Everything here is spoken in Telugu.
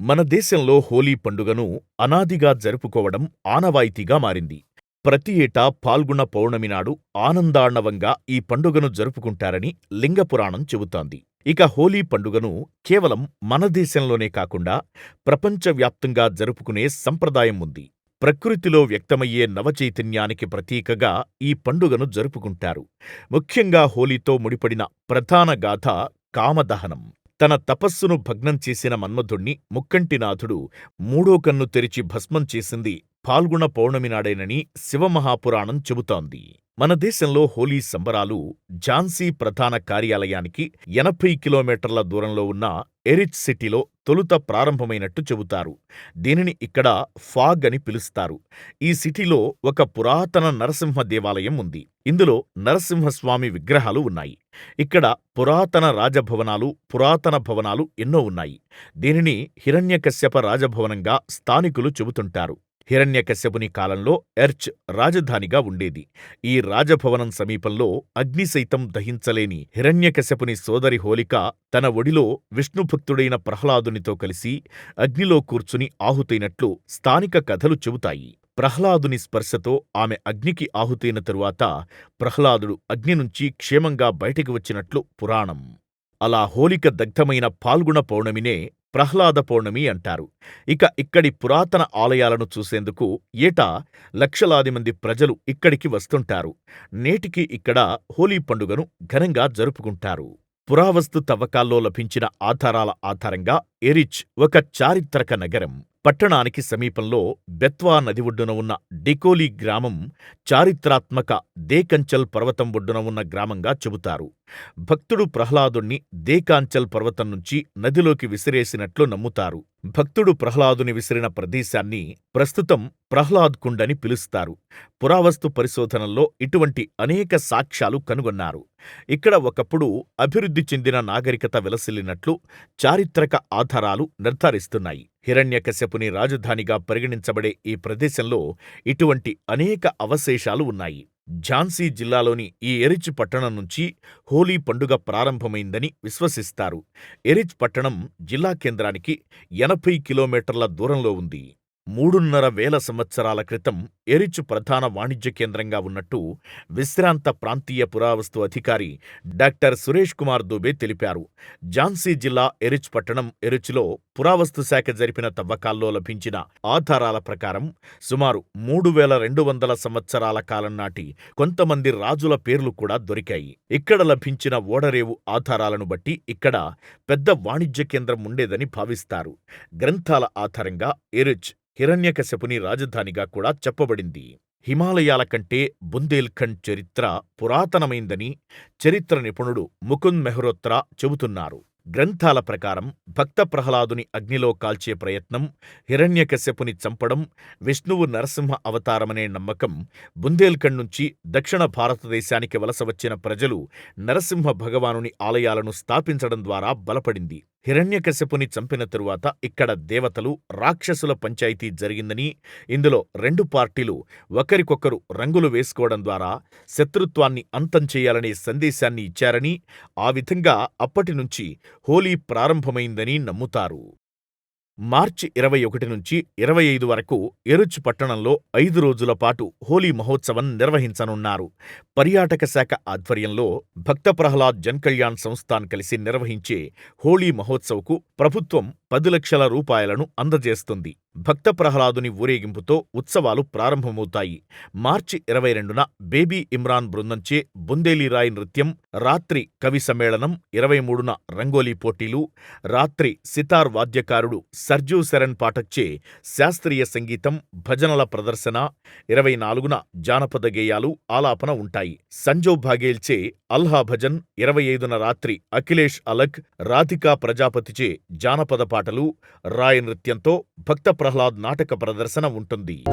మన దేశంలో హోలీ పండుగను అనాదిగా జరుపుకోవడం ఆనవాయితీగా మారింది. ప్రతి ఏటా పాల్గుణ పౌర్ణమి నాడు ఆనందాణవంగా ఈ పండుగను జరుపుకుంటారని లింగపురాణం చెబుతోంది. ఇక హోలీ పండుగను కేవలం మన దేశంలోనే కాకుండా ప్రపంచవ్యాప్తంగా జరుపుకునే సంప్రదాయం ఉంది. ప్రకృతిలో వ్యక్తమయ్యే నవచైతన్యానికి ప్రతీకగా ఈ పండుగను జరుపుకుంటారు. ముఖ్యంగా హోలీతో ముడిపడిన ప్రధాన గాథ కామదహనం. తన తపస్సును భగ్నం చేసిన మన్మధుణ్ణి ముక్కంటినాథుడు మూడో కన్ను తెరిచి భస్మం చేసింది ఫాల్గుణ పౌర్ణమి నాడేనని శివమహాపురాణం చెబుతోంది. మన దేశంలో హోలీ సంబరాలు ఝాన్సీ ప్రధాన కార్యాలయానికి ఎనభై కిలోమీటర్ల దూరంలో ఉన్న ఎరిచ్ సిటీలో తొలుత ప్రారంభమైనట్టు చెబుతారు. దీనిని ఇక్కడ ఫాగ్ అని పిలుస్తారు. ఈ సిటీలో ఒక పురాతన నరసింహ దేవాలయం ఉంది. ఇందులో నరసింహస్వామి విగ్రహాలు ఉన్నాయి. ఇక్కడ పురాతన రాజభవనాలు, పురాతన భవనాలు ఎన్నో ఉన్నాయి. దీనిని హిరణ్యకశ్యప రాజభవనంగా స్థానికులు చెబుతుంటారు. హిరణ్యకశ్యపుని కాలంలో ఎర్చ్ రాజధానిగా ఉండేది. ఈ రాజభవనం సమీపంలో అగ్ని సైతం దహించలేని హిరణ్యకశ్యపుని సోదరి హోలిక తన ఒడిలో విష్ణుభక్తుడైన ప్రహ్లాదునితో కలిసి అగ్నిలో కూర్చుని ఆహుతైనట్లు స్థానిక కథలు చెబుతాయి. ప్రహ్లాదుని స్పర్శతో ఆమె అగ్నికి ఆహుతైన తరువాత ప్రహ్లాదుడు అగ్ని నుంచి క్షేమంగా బయటికి వచ్చినట్లు పురాణం. అలా హోలిక దగ్ధమైన ఫాల్గుణ పౌర్ణమినే ప్రహ్లాద పౌర్ణమి అంటారు. ఇక ఇక్కడి పురాతన ఆలయాలను చూసేందుకు ఏటా లక్షలాది మంది ప్రజలు ఇక్కడికి వస్తుంటారు. నేటికి ఇక్కడ హోలీ పండుగను ఘనంగా జరుపుకుంటారు. పురావస్తు తవ్వకాల్లో లభించిన ఆధారాల ఆధారంగా ఎరిచ్ ఒక చారిత్రక నగరం. పట్టణానికి సమీపంలో బెత్వా నది ఒడ్డున ఉన్న డికోలీ గ్రామం చారిత్రాత్మక దేకంచల్ పర్వతం ఒడ్డున ఉన్న గ్రామంగా చెబుతారు. భక్తుడు ప్రహ్లాదుణ్ణి దేకాంచల్ పర్వతం నుంచి నదిలోకి విసిరేసినట్లు నమ్ముతారు. భక్తుడు ప్రహ్లాదుని విసిరిన ప్రదేశాన్ని ప్రస్తుతం ప్రహ్లాద్ కుండ్ అని పిలుస్తారు. పురావస్తు పరిశోధనల్లో ఇటువంటి అనేక సాక్ష్యాలు కనుగొన్నారు. ఇక్కడ ఒకప్పుడు అభివృద్ధి చెందిన నాగరికత విలసిల్లినట్లు చారిత్రక ఆధారాలు నిర్ధారిస్తున్నాయి. హిరణ్యకశ్యపుని రాజధానిగా పరిగణించబడే ఈ ప్రదేశంలో ఇటువంటి అనేక అవశేషాలు ఉన్నాయి. ఝాన్సీ జిల్లాలోని ఈ ఎరిచ్ పట్టణం నుంచి హోలీ పండుగ ప్రారంభమైందని విశ్వసిస్తారు. ఎరిచ్ పట్టణం జిల్లా కేంద్రానికి ఎనభై కిలోమీటర్ల దూరంలో ఉంది. మూడున్నర వేల సంవత్సరాల క్రితం ఎరిచ్ ప్రధాన వాణిజ్య కేంద్రంగా ఉన్నట్టు విశ్రాంత ప్రాంతీయ పురావస్తు అధికారి డాక్టర్ సురేష్ కుమార్ దుబే తెలిపారు. ఝాన్సీ జిల్లా ఎరిచ్ పట్టణం ఎరిచ్లో పురావస్తు శాఖ జరిపిన తవ్వకాల్లో లభించిన ఆధారాల ప్రకారం సుమారు మూడు వేల రెండు వందల సంవత్సరాల కాలం నాటి కొంతమంది రాజుల పేర్లు కూడా దొరికాయి. ఇక్కడ లభించిన ఓడరేవు ఆధారాలను బట్టి ఇక్కడ పెద్ద వాణిజ్య కేంద్రం ఉండేదని భావిస్తారు. గ్రంథాల ఆధారంగా ఎరిచ్ హిరణ్యకశపుని రాజధానిగా కూడా చెప్పబడింది. హిమాలయాల కంటే బుందేల్ఖండ్ చరిత్ర పురాతనమైందని చరిత్ర నిపుణుడు ముకుంద్ మెహ్రోత్రా చెబుతున్నారు. గ్రంథాల ప్రకారం భక్త ప్రహ్లాదుని అగ్నిలో కాల్చే ప్రయత్నం, హిరణ్యకశ్యపుని చంపడం, విష్ణువు నరసింహ అవతారమనే నమ్మకం బుందేల్ఖండ్ నుంచి దక్షిణ భారతదేశానికి వలస వచ్చిన ప్రజలు నరసింహ భగవానుని ఆలయాలను స్థాపించడం ద్వారా బలపడింది. హిరణ్యకశపుని చంపిన తరువాత ఇక్కడ దేవతలు, రాక్షసుల పంచాయితీ జరిగిందని, ఇందులో రెండు పార్టీలు ఒకరికొకరు రంగులు వేసుకోవడం ద్వారా శత్రుత్వాన్ని అంతం చేయాలనే సందేశాన్ని ఇచ్చారని, ఆ విధంగా అప్పటినుంచి హోలీ ప్రారంభమైందని నమ్ముతారు. మార్చి ఇరవై ఒకటి నుంచి ఇరవై ఐదు వరకు ఎరుచ్ పట్టణంలో ఐదు రోజుల పాటు హోలీ మహోత్సవం నిర్వహించనున్నారు. పర్యాటక శాఖ ఆధ్వర్యంలో భక్త ప్రహ్లాద్ జన్ కళ్యాణ్ సంస్థాన్ కలిసి నిర్వహించే హోళీ మహోత్సవ్కు ప్రభుత్వం పది లక్షల రూపాయలను అందజేస్తుంది. భక్త ప్రహ్లాదుని ఊరేగింపుతో ఉత్సవాలు ప్రారంభమవుతాయి. మార్చి ఇరవై రెండున బేబీ ఇమ్రాన్ బృందంచే బుందేలీరాయ్ నృత్యం, రాత్రి కవి సమ్మేళనం, ఇరవై మూడున రంగోలీ పోటీలు, రాత్రి సితార్ వాద్యకారుడు సర్జూ శరణ్ పాఠక్చే శాస్త్రీయ సంగీతం, భజనల ప్రదర్శన, ఇరవై నాలుగున జానపద గేయాలు, ఆలాపన ఉంటాయి. సంజో భాగేల్చే అల్హా భజన్, ఇరవై ఐదున రాత్రి అఖిలేష్ అలక్ రాధికా ప్రజాపతిచే జానపద పాటలు, రాయ్ నృత్యంతో భక్త ప్రహ్లాద్ నాటక ప్రదర్శన ఉంటుంది.